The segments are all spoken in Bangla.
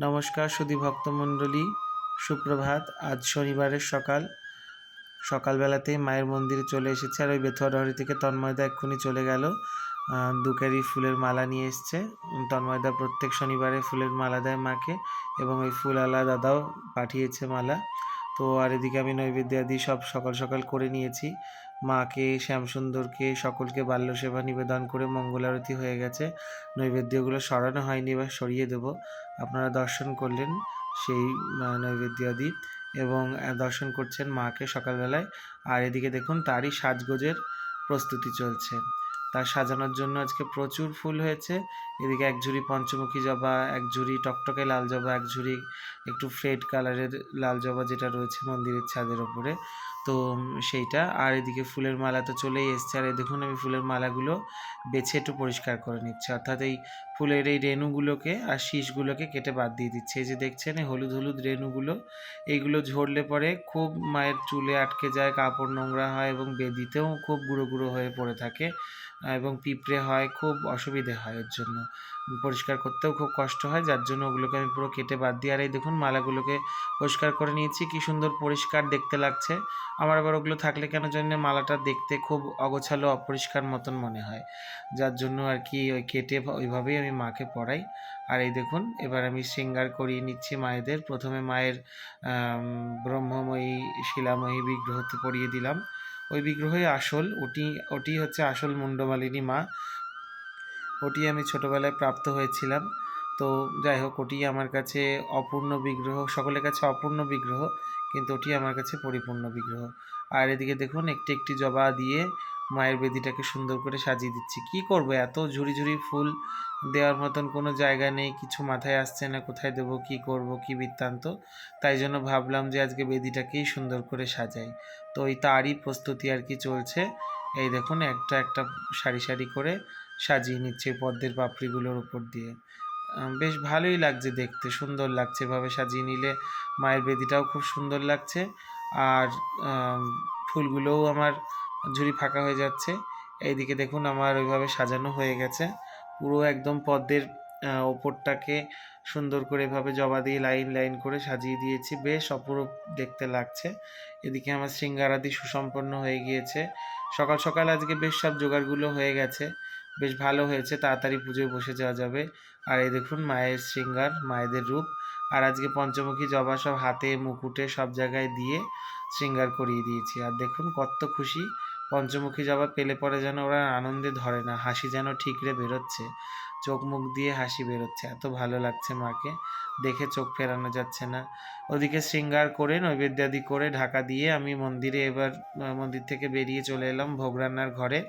নমস্কার সুধী ভক্তমণ্ডলী সুপ্রভাত। আজ শনিবারের সকাল। সকালবেলাতেই মায়ের মন্দিরে চলে এসেছে আর ওই বেথুয়া ডহরি থেকে তন্ময়দা এক্ষুনি চলে গেল। আহ, দু ক্যারি ফুলের মালা নিয়ে এসছে। তন্ময়দা প্রত্যেক শনিবারে ফুলের মালা দেয় মাকে এবং ওই ফুলওয়ালা দাদাও পাঠিয়েছে মালা। তো আর এদিকে আমি নৈবেদ্য আদি সব সকাল সকাল করে নিয়েছি। মাকে, শ্যামসুন্দরকে, সকলকে বাল্য সেবা নিবেদন করে মঙ্গল আরতি হয়ে গেছে। নৈবেদ্যগুলো সরানো হয়নি বা সরিয়ে দেবো। আপনারা দর্শন করলেন সেই নৈবেদ্যাদি এবং দর্শন করছেন মাকে সকালবেলায়। আর এদিকে দেখুন, তারই সাজগোজের প্রস্তুতি চলছে। তার সাজানোর জন্য আজকে প্রচুর ফুল হয়েছে। এদিকে এক ঝুড়ি পঞ্চমুখী জবা, এক ঝুড়ি টকটকে লাল জবা, এক ঝুড়ি একটু ফ্রেড কালারের লাল জবা যেটা রয়েছে মন্দিরের ছাদের ওপরে। তো সেইটা। আর এদিকে ফুলের মালা তো চলেই এসছে। আর দেখুন আমি ফুলের মালাগুলো বেছে একটু পরিষ্কার করে নিচ্ছি। অর্থাৎ এই ফুলের এই রেণুগুলোকে আর শীষগুলোকে কেটে বাদ দিয়ে দিচ্ছে। এই যে দেখছেন, এই হলুদ হলুদ রেণুগুলো, এইগুলো ঝরলে পরে খুব মায়ের চুলে আটকে যায়, কাপড় নোংরা হয় এবং বেদিতেও খুব গুঁড়ো গুঁড়ো হয়ে পড়ে থাকে এবং পিঁপড়ে হয়, খুব অসুবিধে হয় এর জন্য। পরিষ্কার করতেও খুব কষ্ট হয়, যার জন্য ওগুলোকে আমি পুরো কেটে বাদ দিই আর এই দেখুন মালাগুলোকে পরিষ্কার করে নিয়েছি, কি সুন্দর পরিষ্কার দেখতে লাগছে। আমার আবার ওগুলো থাকলে কেন জানি না মালাটা দেখতে খুব অগোছালো, অপরিষ্কার মতন মনে হয়। যার জন্য আর কি ওই কেটে ওইভাবেই আমি মাকে পড়াই। আর এই দেখুন, এবার আমি শৃঙ্গার করিয়ে নিচ্ছি মায়েদের। প্রথমে মায়ের ব্রহ্মময়ী, শিলাময়ী বিগ্রহতে পরিয়ে দিলাম। ওই বিগ্রহই আসল, ওটি ওটি হচ্ছে আসল মুন্ডমালিনী মা। ওটি আমি ছোটোবেলায় প্রাপ্ত হয়েছিলাম। তো যাই হোক, ওটি আমার কাছে অপূর্ণ বিগ্রহ, সকলের কাছে অপূর্ণ বিগ্রহ, কিন্তু ওটি আমার কাছে পরিপূর্ণ বিগ্রহ। আর এদিকে দেখুন, একটি একটি জবা দিয়ে মায়ের বেদিটাকে সুন্দর করে সাজিয়ে দিচ্ছি। কি করব, এত ঝুড়ি ঝুড়ি ফুল দেওয়ার মতন কোনো জায়গা নেই, কিছু মাথায় আসছে না, কোথায় দেবো, কি করব, কি বৃত্তান্ত? তাই জন্য ভাবলাম যে আজকে বেদিটাকেই সুন্দর করে সাজাই। তো ওই তারই প্রস্তুতি আর কি চলছে। এই দেখুন, একটা একটা সারি সারি করে সাজিয়ে নিচ্ছে পদ্মের পাপড়িগুলোর উপর দিয়ে। বেশ ভালোই লাগছে দেখতে, সুন্দর লাগছে এভাবে সাজিয়ে নিলে। মায়ের বেদিটাও খুব সুন্দর লাগছে। আর ফুলগুলোও আমার ঝুড়ি ফাঁকা হয়ে যাচ্ছে। এইদিকে দেখুন আমার ওইভাবে সাজানো হয়ে গেছে। পুরো একদম পদ্মের ওপরটাকে সুন্দর করে এভাবে জবা দিয়ে লাইন লাইন করে সাজিয়ে দিয়েছি। বেশ অপরূপ দেখতে লাগছে। এদিকে আমার শৃঙ্গারাদি সুসম্পন্ন হয়ে গিয়েছে। সকাল সকাল আজকে বেশ সব জোগাড়গুলো হয়ে গেছে। বেশ ভালো হয়েছে, তাড়াতাড়ি পুজোয় বসে যাওয়া যাবে। আর এই দেখুন, মায়ের শৃঙ্গার, মায়েদের রূপ। আর আজকে পঞ্চমুখী জবা সব হাতে মুকুটে সব জায়গায় দিয়ে শৃঙ্গার করিয়ে দিয়েছি। আর দেখুন, কত খুশি। পঞ্চমুখী জবা পেলে পরে যেন ওরা আনন্দে ধরে না, হাসি যেন ঠিকরে বেরোচ্ছে। চোখ মুখ দিয়ে হাসি বেরোচ্ছে, এত ভালো লাগছে মাকে। দেখে চোখ ফেরানো যাচ্ছে না। ওদিকে শৃঙ্গার করে, নৈবেদ্যাদি করে ঢাকা দিয়ে আমি মন্দিরে এবার মন্দির থেকে বেরিয়ে চলে এলাম ভোগ রান্নার ঘরে।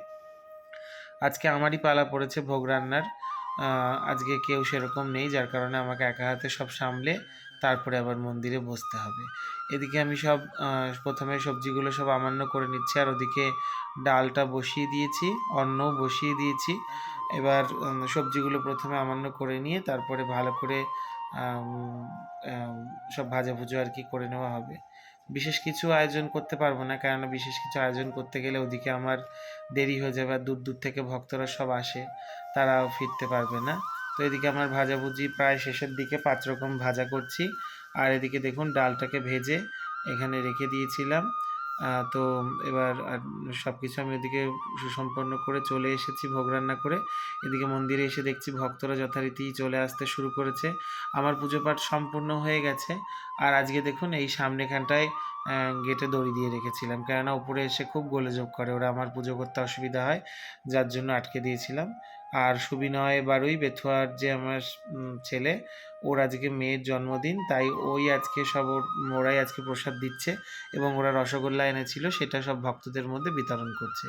আজকে আমারই পালা পড়েছে ভোগ রান্নার। আজকে কেউ সেরকম নেই, যার কারণে আমাকে একা হাতে সব সামলে তারপরে আবার মন্দিরে বসতে হবে। এদিকে আমি সব প্রথমে সবজিগুলো সব আমান্য করে নিচ্ছি, আর ওদিকে ডালটা বসিয়ে দিয়েছি, অন্নও বসিয়ে দিয়েছি। এবার সবজিগুলো প্রথমে আমান্য করে নিয়ে তারপরে ভালো করে সব ভাজা ভুজো আর কি করে নেওয়া হবে। বিশেষ কিছু আয়োজন করতে পারব না, কেননা বিশেষ কিছু আয়োজন করতে গেলে ওদিকে আমার দেরি হয়ে যাবে আর দূর দূর থেকে ভক্তরা সব আসে, তারাও ফিরতে পারবে না। তো এদিকে আমার ভাজাভুজি প্রায় শেষের দিকে পাঁচ রকম ভাজা করছি, আর এদিকে দেখুন ডালটাকে ভেজে এখানে রেখে দিয়েছিলাম। তো এবার সব কিছু আমি এদিকে সুসম্পন্ন করে চলে এসেছি ভোগ রান্না করে। এদিকে মন্দিরে এসে দেখছি ভক্তরা যথারীতি চলে আসতে শুরু করেছে। আমার পুজো পাঠ সম্পূর্ণ হয়ে গেছে। আর আজকে দেখুন এই সামনেখানটায় গেটে দড়ি দিয়ে রেখেছিলাম। কেননা উপরে এসে খুব গোলযোগ করে, ওরা আমার পুজো করতে অসুবিধা হয়, যার জন্য আটকে দিয়েছিলাম। আর সুবিনয় বারুই বেথুয়ার যে আমার ছেলে, ওর আজকে মেয়ের জন্মদিন, তাই ওই আজকে সব ওর- ওরাই আজকে প্রসাদ দিচ্ছে এবং ওরা রসগোল্লা এনেছিল, সেটা সব ভক্তদের মধ্যে বিতরণ করছে।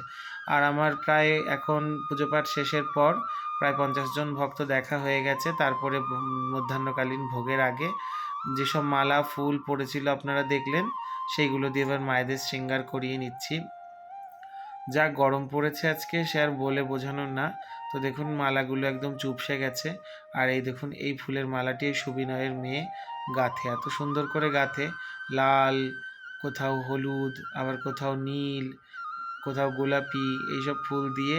আর আমার প্রায় এখন পুজো পাঠ শেষের পর প্রায় পঞ্চাশ জন ভক্ত দেখা হয়ে গেছে, তারপরে মধ্যাহ্নকালীন ভোগের আগে। যেসব মালা, ফুল পড়েছিল আপনারা দেখলেন সেইগুলো দিয়ে এবার মায়েদের শৃঙ্গার করিয়ে নিচ্ছি। যা গরম পড়েছে আজকে সে আর বলে বোঝানোর না। তো দেখুন মালাগুলো একদম চুপসে গেছে। আর এই দেখুন, এই ফুলের মালাটি সুবিনয়ের মেয়ে গাঁথে। এত সুন্দর করে গাঁথে। লাল, কোথাও হলুদ, আবার কোথাও নীল, কোথাও গোলাপি, এইসব ফুল দিয়ে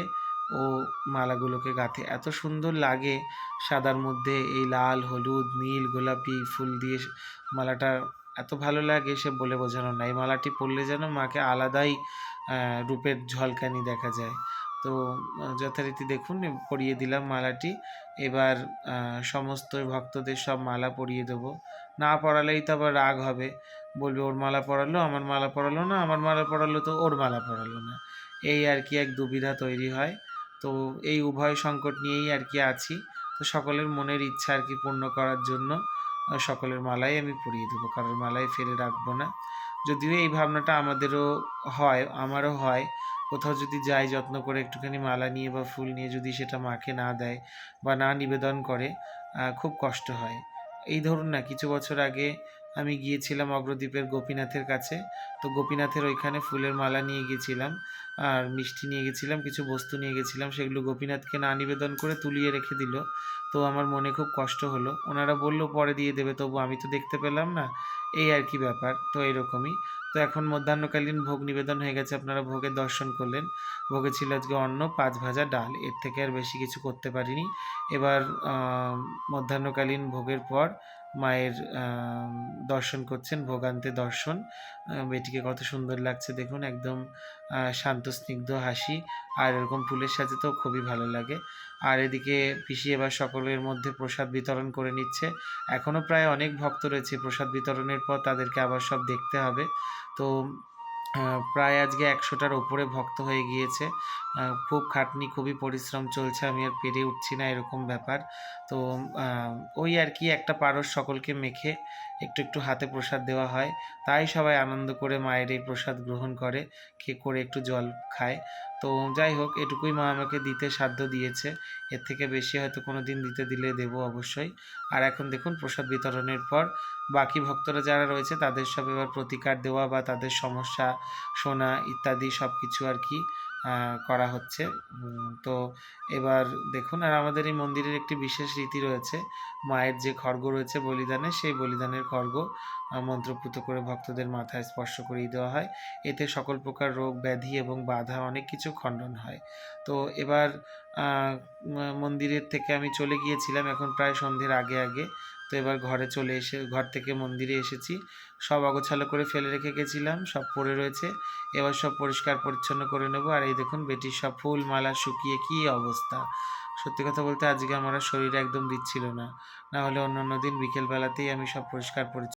ও মালাগুলোকে গাঁথে। এত সুন্দর লাগে সাদার মধ্যে এই লাল, হলুদ, নীল, গোলাপি ফুল দিয়ে মালাটা এত ভালো লাগে সে বলে বোঝানো না। এই মালাটি পরলে যেন মাকে আলাদাই রূপের ঝলকানি দেখা যায়। তো যথারীতি দেখুন পরিয়ে দিলাম মালাটি। এবার সমস্ত ভক্তদের সব মালা পরিয়ে দেবো। না পড়ালেই তো আবার রাগ হবে। বলবে, ওর মালা পরালো, আমার মালা পরালো না, আমার মালা পরালো তো ওর মালা পরালো না। এই আর কি এক দুবিধা তৈরি হয়। তো, এই উভয় সংকট নিয়েই আর কি আছি। তো, সকলের মনের ইচ্ছা আর কি পূর্ণ করার জন্য। সকলের মালাই আমি পরিয়ে দেবো, কারোর মালাই ফেলে রাখব না। যদিও এই ভাবনাটা আমাদেরও হয়, আমারও হয়। কোথাও যদি যাই, যত্ন করে একটুখানি মালা নিয়ে বা ফুল নিয়ে যদি সেটা মাকে না দেয় বা না নিবেদন করে খুব কষ্ট হয়। এই ধরুন না, কিছু বছর আগে আমি গিয়েছিলাম অগ্রদ্বীপের গোপীনাথের কাছে। তো গোপীনাথের ওইখানে ফুলের মালা নিয়ে গেছিলাম, আর মিষ্টি নিয়ে গেছিলাম, কিছু বস্তু নিয়ে গেছিলাম, সেগুলো গোপীনাথকে না নিবেদন করে তুলিয়ে রেখে দিল। তো আমার মনে খুব কষ্ট হলো। ওনারা বলল, পরে দিয়ে দেবে, তবু আমি তো দেখতে পেলাম না। এই আর কি ব্যাপার, তো এরকমই। তো এখন মধ্যাহ্নকালীন ভোগ নিবেদন হয়ে গেছে, আপনারা ভোগের দর্শন করলেন। ভোগে ছিল আজকে অন্ন, পাঁচ ভাজা ডাল, এর থেকে আর বেশি কিছু করতে পারিনি। এবার মধ্যাহ্নকালীন ভোগের পর মায়ের দর্শন করছেন, ভোগান্তে দর্শন। বেটিকে কত সুন্দর লাগছে দেখুন, একদম শান্ত, স্নিগ্ধ হাসি। আর এরকম ফুলের সাথে তো খুবই ভালো লাগে। আর এদিকে পিসি এবার সকলের মধ্যে প্রসাদ বিতরণ করে নিচ্ছে। এখনও প্রায় অনেক ভক্ত রয়েছে প্রসাদ বিতরণের পর, তাদেরকে আবার সব দেখতে হবে। তো প্রায় আজকে একশোটার ওপরে ভক্ত হয়ে গিয়েছে। খুব খাটনি, খুবই পরিশ্রম চলছে, আমি আর পেরে উঠছি না এরকম ব্যাপার। তো ওই আর কি একটা পারস সকলকে মেখে একটু একটু হাতে প্রসাদ দেওয়া হয়। তাই সবাই আনন্দ করে মায়ের এই প্রসাদ গ্রহণ করে খেয়ে করে একটু জল খায়। তো যাই হোক, এটুকুই মা আমাকে দিতে সাধ্য দিয়েছে। এর থেকে বেশি হয়তো কোনো দিন দিতে দিলে দেবো অবশ্যই। আর এখন দেখুন, প্রসাদ বিতরণের পর বাকি ভক্তরা যারা রয়েছে, তাদের সব এবার প্রতিকার দেওয়া বা তাদের সমস্যা শোনা ইত্যাদি সব কিছু আর কি করা হচ্ছে। তো এবার দেখুন আর আমাদের এই মন্দিরের একটি বিশেষ রীতি রয়েছে। মায়ের যে খড়গ রয়েছে বলিদানে সেই বলিদানের আহ, মন্ত্রপুত করে ভক্তদের মাথায় স্পর্শ করিয়ে দেওয়া হয়। এতে সকল প্রকার রোগ ব্যাধি এবং বাধা অনেক কিছু খণ্ডন হয়। তো এবার মন্দিরের থেকে আমি চলে গিয়েছিলাম এখন প্রায় সন্ধ্যের আগে আগে। তো এবার ঘরে চলে এসে ঘর থেকে মন্দিরে এসেছি। সব অগোছালো করে ফেলে রেখে গেছিলাম সব পড়ে রয়েছে। এবার সব পরিষ্কার পরিচ্ছন্ন করে নেব। আর এই দেখুন বেটির সব ফুল মালা শুকিয়ে কী অবস্থা। সত্যি কথা বলতে আজকে আমার শরীর একদম দিচ্ছিল না। না হলে অন্য অন্য দিন বিকেলবেলাতেই আমি সব পরিষ্কার পরিচ্ছন্ন